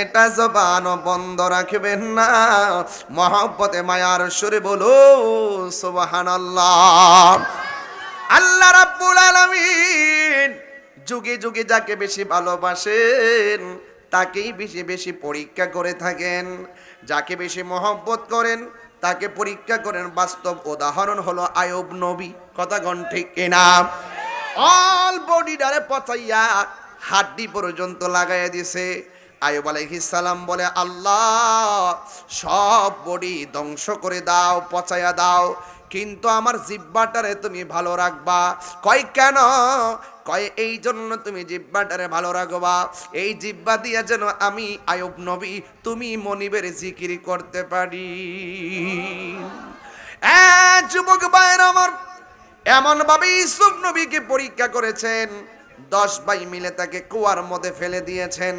একটা জবান বন্ধ রাখবেন না। মহব্বতে, মায়ার সুরে বলো, সুবহানাল্লাহ। আল্লাহ রাব্বুল আলামিন যুগে যুগে যাকে বেশি ভালোবাসেন, তাকেই বেশি বেশি পরীক্ষা করে থাকেন। যাকে বেশি মহব্বত করেন, তাকে পরীক্ষা করেন। বাস্তব উদাহরণ হলো আয়ব নবী। কথা ঠিক কিনা? অল বডিটারে পচাইয়া হাড্ডি পর্যন্ত লাগাইয়া দিছে। আয়ুব সালাম বলে, আল্লাহ, সব বডি ধ্বংস করে দাও, পচাইয়া দাও, কিন্তু আমার জিব্বাটারে তুমি ভালো রাখবা। কয়, কেন? কয়, এই জন্য তুমি জিব্বাটারে ভালো রাখবা। এই জিব্বা দিয়া যেন আমি আয়ুব নবী, তুমি মনিবের জিকির করতে পারি। যুবক ভাইয়ের আমার এমন ভাবে ইসুফ নবীকে পরীক্ষা করেছেন, দশ ভাই মিলে তাকে কুয়ার মধ্যে ফেলে দিয়েছেন।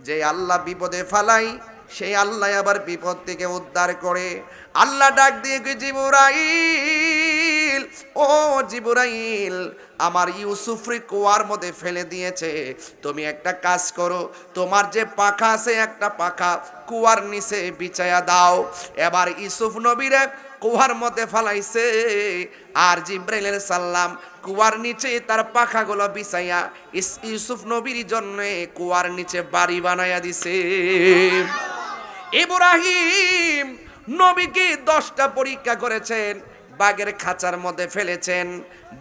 যে আল্লাহ বিপদে ফালাই, সেই আল্লাহ আবার বিপদ থেকে উদ্ধার করে। আল্লাহ ডাক দিয়ে জিবুরাইল, ও জিবুরাইল, আমার ইউসুফরি কুয়ার মধ্যে ফেলে দিয়েছে। তুমি একটা কাজ করো, তোমার যে পাখা আছে, একটা পাখা কুয়ার নিচে বিছায়া দাও। এবার ইউসুফ নবীরে কুয়ার মধ্যে ফালাইছে। আর জিব্রাইলের সাল্লাম কুয়ার নিচে তার পাখাগুলো বিছাইয়া ইউসুফ নবীর জন্য কুয়ার নিচে বাড়ি বানাইয়া দিছে। ইব্রাহিম নবীকে দশটা পরীক্ষা করেছেন, বাঘের খাঁচার মধ্যে ফেলেছেন।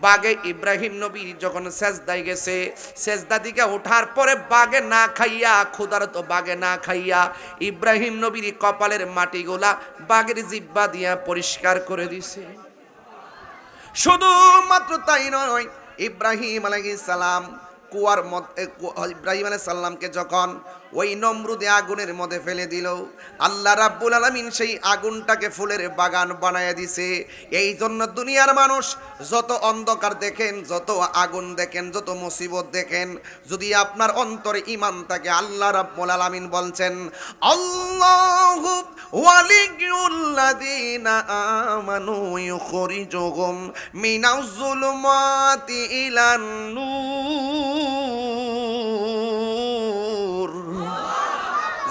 বাঘে ইব্রাহিম নবী যখন সেজদায় গেছে, সেজদা দিকে ওঠার পরে বাঘে না খাইয়া ক্ষুধার তো বাঘে না খাইয়া ইব্রাহিম নবীর কপালের মাটিগুলা বাঘের জিব্বা দিয়া পরিষ্কার করে দিছে। শুধুমাত্র তাই নয় ইব্রাহিম আলাইহিস সালাম কুয়ার মধ্যে ইব্রাহিম আলাইহিস সালামকে যখন ওই নমরুদে আগুনের মধ্যে ফেলে দিল। আল্লাহ রাব্বুল আলামিন সেই আগুনটাকে ফুলের বাগান বানায় দিছে। এই জন্য দুনিয়ার মানুষ যত অন্ধকার দেখেন, যত আগুন দেখেন, যত মুসিবত দেখেন, যদি আপনার অন্তরে ইমান থাকে, আল্লাহ রাব্বুল আলামিন বলছেন, আল্লাহু আমানু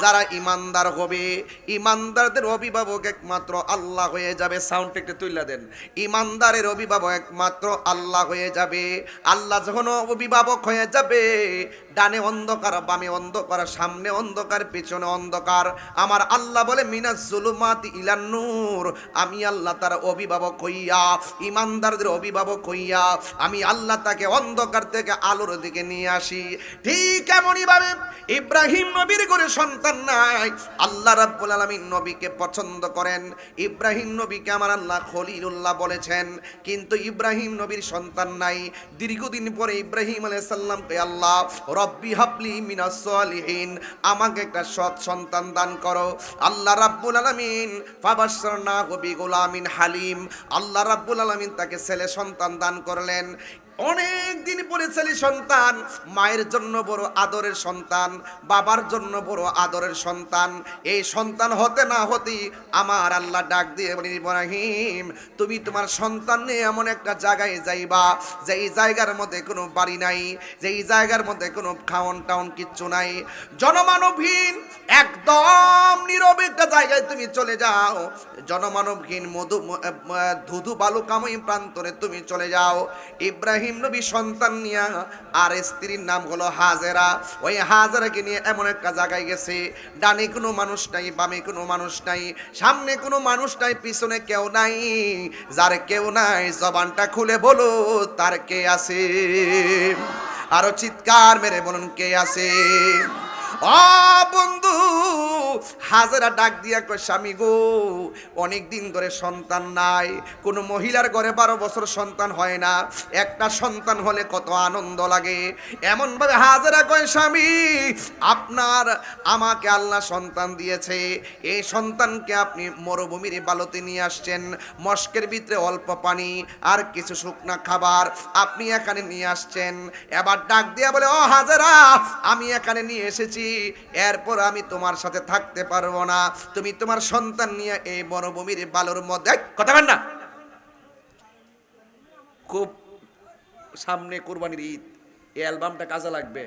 যারা ইমানদার হবে, ইমানদারদের অভিভাবক একমাত্র আল্লাহ হয়ে যাবে। সাউন্ড একটু তুলে দেন। ইমানদারের অভিভাবক একমাত্র আল্লাহ হয়ে যাবে। আল্লাহ যখন অভিভাবক হয়ে যাবে ডানে অন্ধকার, বামে অন্ধকার, সামনে অন্ধকার, পেছনে অন্ধকার। আমার আল্লাহ বলে মিনাজ জুলুমাত ইলান্নুর আমি আল্লাহ তার অভিভাবক হইয়া, ইমানদারদের অভিভাবক হইয়া, আমি আল্লাহ তাকে অন্ধকার থেকে আলোর দিকে নিয়ে আসি। ঠিক এমনই ভাবে ইব্রাহিম নবীর করে সন্তান নাই। আল্লাহ রাব্বুল আলামিন নবীকে পছন্দ করেন। ইব্রাহিম নবীকে আমার আল্লাহ খলিলুল্লাহ বলেছেন। কিন্তু ইব্রাহিম নবীর সন্তান নাই। দীর্ঘদিন পরে ইব্রাহিম আলাইহিস আল্লাহ রব্বি হাবলি মিনাস সালিহিন। আমাকে একটা সৎ সন্তান দান করো। আল্লাহ রাব্বুল আলামিন ফাবাশশারনা বি গোলামিন হালিম। আল্লাহ রাব্বুল আলামিন তাকে ছেলে সন্তান দান করলেন। অনেক দিন পরে ছেলে সন্তান, মায়ের জন্য বড় আদরের সন্তান, বাবার জন্য বড় আদরের সন্তান। এই সন্তান হতে না হতেই আমার আল্লাহ ডাক দিয়ে বলি ইব্রাহিম, তুমি তোমার সন্তান নিয়ে এমন একটা জায়গায় যাইবা, যেই জায়গার মধ্যে কোনো বাড়ি নাই, যেই জায়গার মধ্যে কোনো খাওন টাউন কিচ্ছু নাই। জনমানবহীন, একদম নীরব একটা জায়গায় তুমি চলে যাও। জনমানবহীন মধু ধুধু বালুকাময়ী প্রান্তরে তুমি চলে যাও। ইব্রাহিম নবী সন্তান নিয়া আর স্ত্রীর নাম হলো হাজেরা। ওই হাজেরাকে নিয়ে এমন একটা জায়গায় গেছে, ডানে কোনো মানুষ নাই, বামে কোনো মানুষ নাই, সামনে কোনো মানুষ নাই, পিছনে কেউ নাই, যার কেউ নাই, জবানটা খুলে বলো, তার কে আছে? আরও চিৎকার মেরে বলুন, কে আছে? ও বন্ধু, হাজারা ডাক দিয়া কয়, স্বামী গো অনেক দিন ধরে সন্তান নাই। কোনো মহিলার ঘরে বারো বছর সন্তান হয় না। একটা সন্তান হলে কত আনন্দ লাগে। এমন ভাবে হাজারা কয়, স্বামী, আপনার আমাকে আল্লাহ সন্তান দিয়েছে। এই সন্তানকে আপনি মরুভূমির বালতে নিয়ে আসছেন। মস্কের ভিতরে অল্প পানি আর কিছু শুকনা খাবার আপনি এখানে নিয়ে আসছেন। এবার ডাক দিয়া বলে, ও হাজারা, আমি এখানে নিয়ে এসেছি। এরপর আমি তোমার সাথে থাকতে পারব না। তুমি তোমার সন্তান নিয়ে এই বনভূমির বালুর মধ্যে কথা বল না। খুব সামনে কোরবানির ঈদ। এই অ্যালবামটা কাজে লাগবে।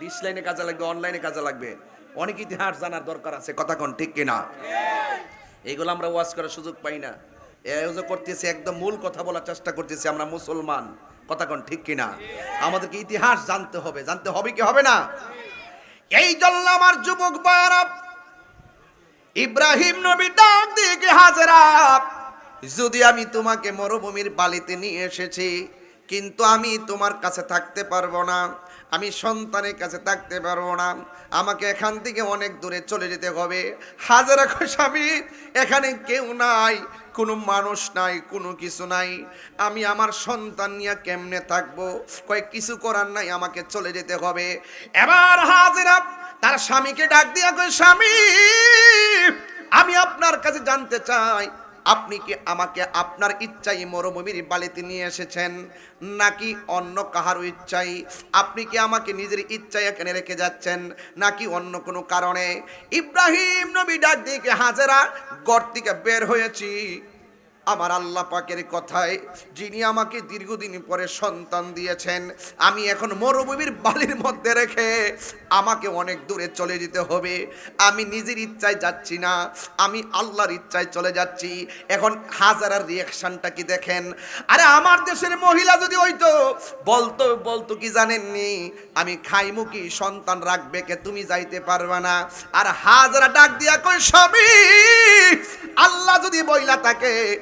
ডিস লাইনে কাজে লাগবে, অনলাইনে কাজে লাগবে। অনেক ইতিহাস জানার দরকার আছে, কথা কোন, ঠিক কিনা? এইগুলো আমরা ওয়াজ করার সুযোগ পাই না। এই করতেছি, একদম মূল কথা বলার চেষ্টা করতেছি আমরা মুসলমান। কথা কোন, ঠিক কিনা? আমাদেরকে ইতিহাস জানতে হবে। জানতে হবে কি হবে না? এই জন্য আমার যুবক বায়ারা ইব্রাহিম নবী ডাক দিয়ে কে হাজেরা, যদি আমি তোমাকে মরুভূমির বালিতে নিয়ে এসেছি, কিন্তু আমি তোমার কাছে থাকতে পারব না, আমি সন্তানের কাছে থাকতে পারব না, আমাকে এখান থেকে অনেক দূরে চলে যেতে হবে। হাজারা স্বামী, এখানে কেউ নাই কোনো মানুষ নাই, কোনো কিছু নাই। আমি আমার সন্তান নিয়ে কেমনে থাকব? কয়েক কিছু করার নাই, আমাকে চলে যেতে হবে। এবার হাজিরা তার স্বামীকে ডাক দিয়ে স্বামী, আমি আপনার কাছে জানতে চাই আপনি কি আমাকে আপনার ইচ্ছাই মরুভূমির বালিতে নিয়ে এসেছেন নাকি অন্য কাহারও ইচ্ছাই আপনি কি আমাকে নিজের ইচ্ছায় এখানে রেখে যাচ্ছেন নাকি অন্য কোনো কারণে? ইব্রাহিম নবী ডাক দিকে হাজেরা গড় থেকে বের হয়েছি। আমার আল্লাহ পাকের কথায় যিনি আমাকে দীর্ঘদিন পরে সন্তান দিয়েছেন, আমি এখন মরুভূমির বালির মধ্যে রেখে আমাকে অনেক দূরে চলে যেতে হবে। আমি নিজের ইচ্ছায় যাচ্ছি না, আমি আল্লাহর ইচ্ছায় চলে যাচ্ছি। এখন হাজারার রিয়াকশনটা কি দেখেন? আরে আমার দেশের মহিলা যদি হইতো, বলতো বলতো কি জানেননি? আমি খাইমু সন্তান রাখবে কে, তুমি যাইতে পারবে না। আর হাজারা ডাক দিয়া কই সবই আল্লাহ যদি বইলা থাকে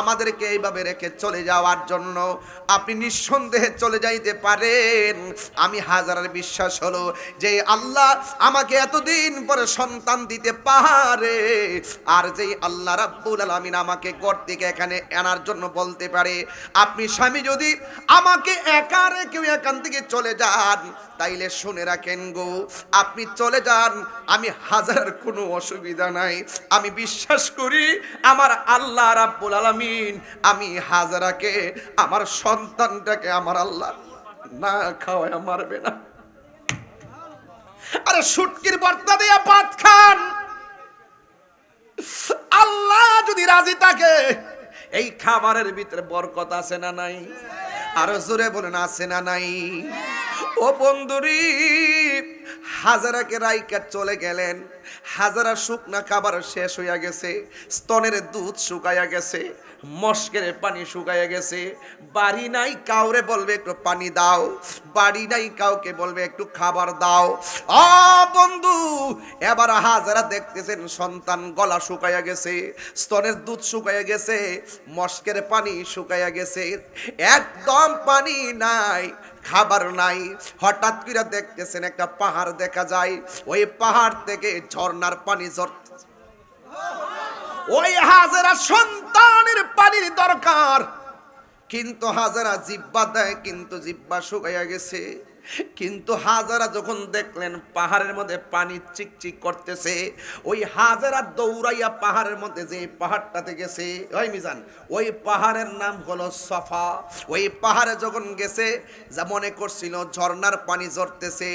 আমাদেরকে এইভাবে রেখে চলে যাওয়ার জন্য আপনি নিঃসন্দেহে চলে যাইতে পারেন। আমি হাজারের বিশ্বাস হলো যে আল্লাহ আমাকে এতদিন পরে সন্তান দিতে পারে আর যে আল্লাহ রাব্বুল আলামিন আমাকে ঘর থেকে এখানে আনার জন্য বলতে পারে, আপনি স্বামী যদি আমাকে একা কেউ এখান থেকে চলে যান, তাইলে শুনে রাখেন গো, আপনি চলে যান, আমি হাজার কোনো অসুবিধা নাই। আমি বিশ্বাস করি আমার আল্লাহ রাব্বুল আলামিন আমি হাজারাকে, আমার সন্তানটাকে আমার আল্লাহ না খাওয়ায় মারবে না। আরে সুটকির বর্তা দিয়া পাত খান। আল্লাহ যদি রাজি থাকে, এই খাবারের ভিতরে বরকত আছে না নাই? আরও জোরে বলেন, আছে না নাই? ও বন্ধুরি, হাজারাকে রাইকা চলে গেলেন। হাজারা শুকনা খাবার শেষ হইয়া গেছে, স্তনের দুধ শুকাইয়া গেছে। মস্কের পানি শুকাইয়া গেছে। বাড়ি নাই কাউরে বলবে একটু পানি দাও। বাড়ি নাই কাউকে বলবে একটু খাবার দাও। ও বন্ধু, এবার হাজারা দেখতেছেন সন্তান গলা শুকাইয়া গেছে, স্তনের দুধ শুকাইয়া গেছে, মস্কের পানি শুকাইয়া গেছে। একদম পানি নাই, খাবার নাই। হঠাৎ করে দেখতেছেন একটা পাহাড় দেখা যায়। ওই পাহাড় থেকে ঝর্ণার পানি ঝর ওই হাজারা সন্তানের পানির দরকার। কিন্তু হাজারা জিব্বা দেয় কিন্তু জিব্বা শুকাইয়া গেছে। কিন্তু হাজারা যখন দেখলেন পাহাড়ের মধ্যে পানি চিকচিক করতেছে, ওই হাজারা দৌড়াইয়া পাহাড়ের মধ্যে যে পাহাড়টাতে গেছে, ওই মিজান, ওই পাহাড়ের নাম হলো সফা। ওই পাহাড়ে যখন গেছে, যা মনে করছিল ঝর্ণার পানি ঝরতেছে,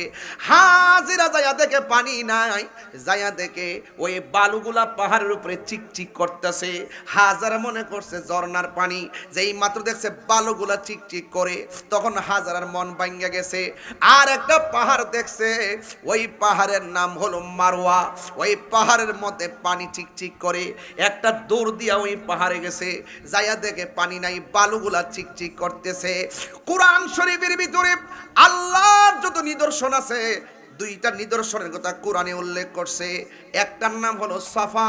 হাজিরা যাইয়া দেখে পানি নাই, যাইয়া দেখে ওই বালুগুলা পাহাড়ের উপরে চিকচিক করতেছে। হাজারা মনে করছে ঝর্ণার পানি, যেই মাত্র দেখছে বালুগুলা চিকচিক করে, তখন হাজারার মন ভাঙ্গা গেছে আর একটা পাহাড় দেখছে, ওই পাহাড়ের নাম হলো মারোয়া ওই পাহাড়ের মধ্যে পানি ঠিক ঠিক করে, একটা দৌড় দিয়া ওই পাহাড়ে গেছে, যাইয়া দেখে পানি নাই, বালুগুলা চিকচিক করতেছে। কোরআন শরীফের ভিতরে আল্লাহর যত নিদর্শন আছে, দুইটা নিদর্শনের কথা কোরআনে উল্লেখ করছে। একটার নাম হলো সাফা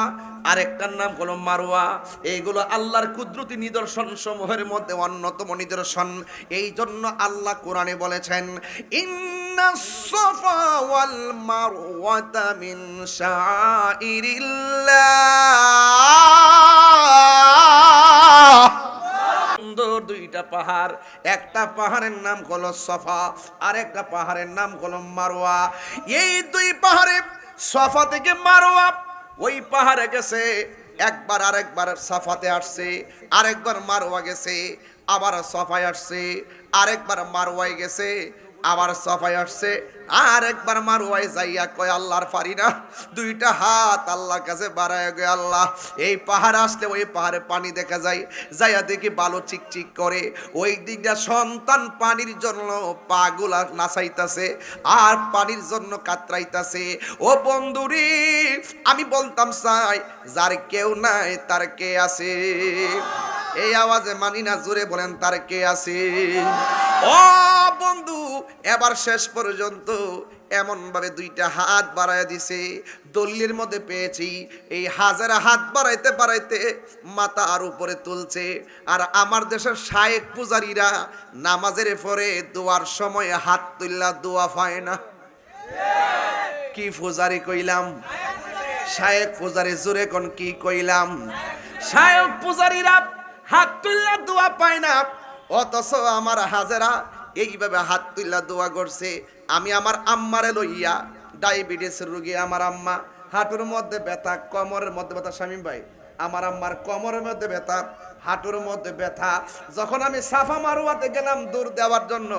আর একটার নাম হলো মারোয়া এইগুলো আল্লাহর কুদরতি নিদর্শন সমূহের মধ্যে অন্যতম নিদর্শন। এই জন্য আল্লাহ কোরআনে বলেছেন সাফা ওয়াল মারওয়াতা মিন শাইরিল্লাহ। সুন্দর দুইটা পাহাড়। একটা পাহাড়ের নাম হলো সফা আর একটা পাহাড়ের নাম হলো মারোয়া এই দুই পাহাড়ে সফা থেকে মারোয়া ওই পাহাড়ে গেছে, একবার আরেকবার সাফাতে আসছে, আরেকবার মারোয়া গেছে, আবার সফায় আসছে, আরেকবার মারোয়ায় গেছে আবার সফাই আসছে। আর একবার মারুয়াই যাইয়া কয়, আল্লাহর পারি না দুইটা হাত আল্লাহর কাছে বাড়ায় গে আল্লাহ। এই পাহাড় আসলে ওই পাহাড়ে পানি দেখা যায়। যাইয়া দেখি বালো চিকচিক করে। ওই দিকটা সন্তান পানির জন্য পাগুলা নাচাইতাছে আর পানির জন্য কাতরাইতাছে। ও বন্ধুরি, আমি বলতাম চাই যার কেউ নাই তার কে আছে? এই আওয়াজে মানি না, জোরে বলেন, তার কে আছে? ও বন্ধু, এবার শেষ পর্যন্ত এমন ভাবে দুইটা হাত বাড়ায় দিছে, দলিলের মধ্যে পেয়েছি, এই হাজার হাত বাড়াইতে বাড়াইতে মাথা আর উপরে তুলছে। আর আমার দেশের শায়েক পূজারীরা নামাজের পরে দোয়ার সময় হাত তুললা, দোয়া পায় না। কি পূজারি কইলাম? শায়েক পূজারি, জোরে কোন কি কইলাম? শায়েক পূজারীরা হাত তুললা দোয়া পায় না। অথচ আমার হাজেরা এইভাবে হাত তুললা দোয়া করছে, আমি আমার আম্মারে লইয়া, ডায়াবেটিস রুগী আমার আম্মা, হাঁটুর মধ্যে ব্যথা, কমরের মধ্যে ব্যথা, স্বামী ভাই, আমার আম্মার কমরের মধ্যে ব্যথা হাঁটুর মধ্যে ব্যথা। যখন আমি সাফা মারুয়াতে গেলাম দূর দেওয়ার জন্য,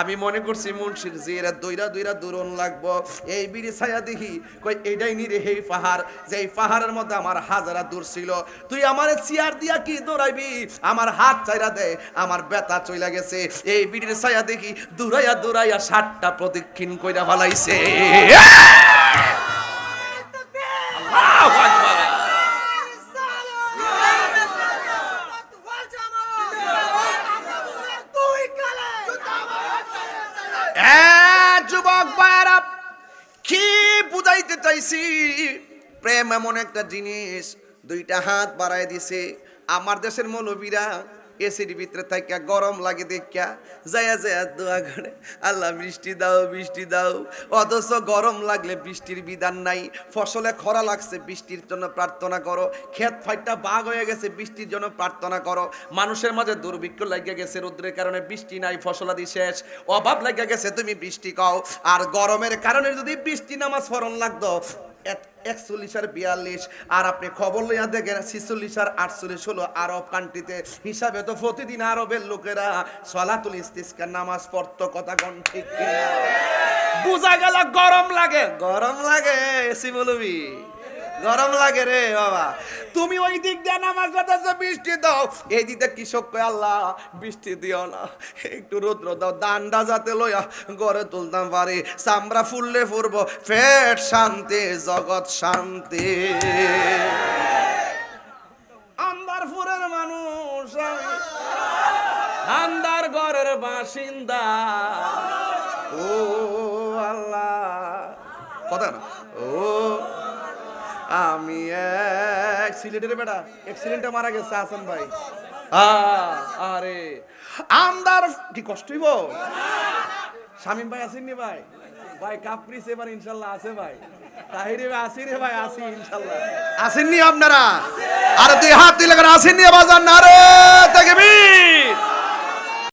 আমি মনে করছি, মুন্সির জিরা দইরা দইরা দূরন লাগবো। এই বিড়ি ছায়া দেখি, কই এটাই নি রে এই পাহাড়। যে এই পাহাড়ের মধ্যে আমার হাজারা দূর ছিল। তুই আমার চেয়ার দিয়া কি দৌড়াইবি? আমার হাত চাইরা দে, আমার ব্যথা চইলা গেছে। এই বিড়ির ছায়া দেখি, দূরাইয়া দূরাইয়া ষাটটা প্রদক্ষিণ কইরা ফালাইছে আল্লাহু আকবার। এ যুবক ভাইয়েরা কি বুঝাইতে চাইছি প্রেম এমন একটা জিনিস দুইটা হাত বাড়ায় দিছে। আমার দেশের মৌলবীরা এসির ভিতরে থাকা গরম লাগে দেখা যায়া যায়া দোয়া করে, আল্লাহ, বৃষ্টি দাও বৃষ্টি দাও। অথচ গরম লাগলে বৃষ্টির বিধান নাই। ফসলে খরা লাগছে, বৃষ্টির জন্য প্রার্থনা করো। ক্ষেত ফাইটটা বাঘ হয়ে গেছে, বৃষ্টির জন্য প্রার্থনা করো। মানুষের মাঝে দুর্ভিক্ষ লাগিয়ে গেছে, রৌদ্রের কারণে বৃষ্টি নাই, ফসলাদি শেষ। অভাব লাগিয়ে গেছে, তুমি বৃষ্টি কও। আর গরমের কারণে যদি বৃষ্টি নামাজ ফরন লাগতো একচল্লিশ আর বিয়াল্লিশ। আর আপনি খবর লইয়া দেখেন, ছিচল্লিশ আর আটচল্লিশ হলো আরব কান্ট্রিতে হিসাবে তো প্রতিদিন আরবের লোকেরা সলাতুল ইস্তিসকার নামাজ পড়তো, কথা কোন ঠিক? বুঝা গেল গরম লাগে। গরম লাগে, এসি বলবি গরম লাগে রে বাবা। তুমি ওই দিক দিয়ে নামাজ পড়তেছো, বৃষ্টি দাও। এই দিকে কৃষক কয়, আল্লাহ, বৃষ্টি দিও না। একটু রৌদ্র দাও। দান্ডা যাতে লইয়া গড়ে তুলতাম পারে। চামড়া ফুললে ফুরব। পেট শান্তি, জগৎ শান্তি। আন্দারপুরের মানুষ। আন্দার ঘরের বাসিন্দা। ও আল্লাহ। কথা না। ও আমি এক সিলেটের বেটা অ্যাক্সিডেন্টে মারা গেছে হাসান ভাই। আরে আমদার কি কষ্ট হইব? শামিম ভাই আসেননি ভাই? ভাই কাপ্রিস এবার ইনশাল্লাহ, আছে ভাই। তাহিরে আসি রে ভাই আসি ইনশাল্লাহ। আসেননি আপনারা? আরে দুই হাত দিলে আসেননি বাজার না রে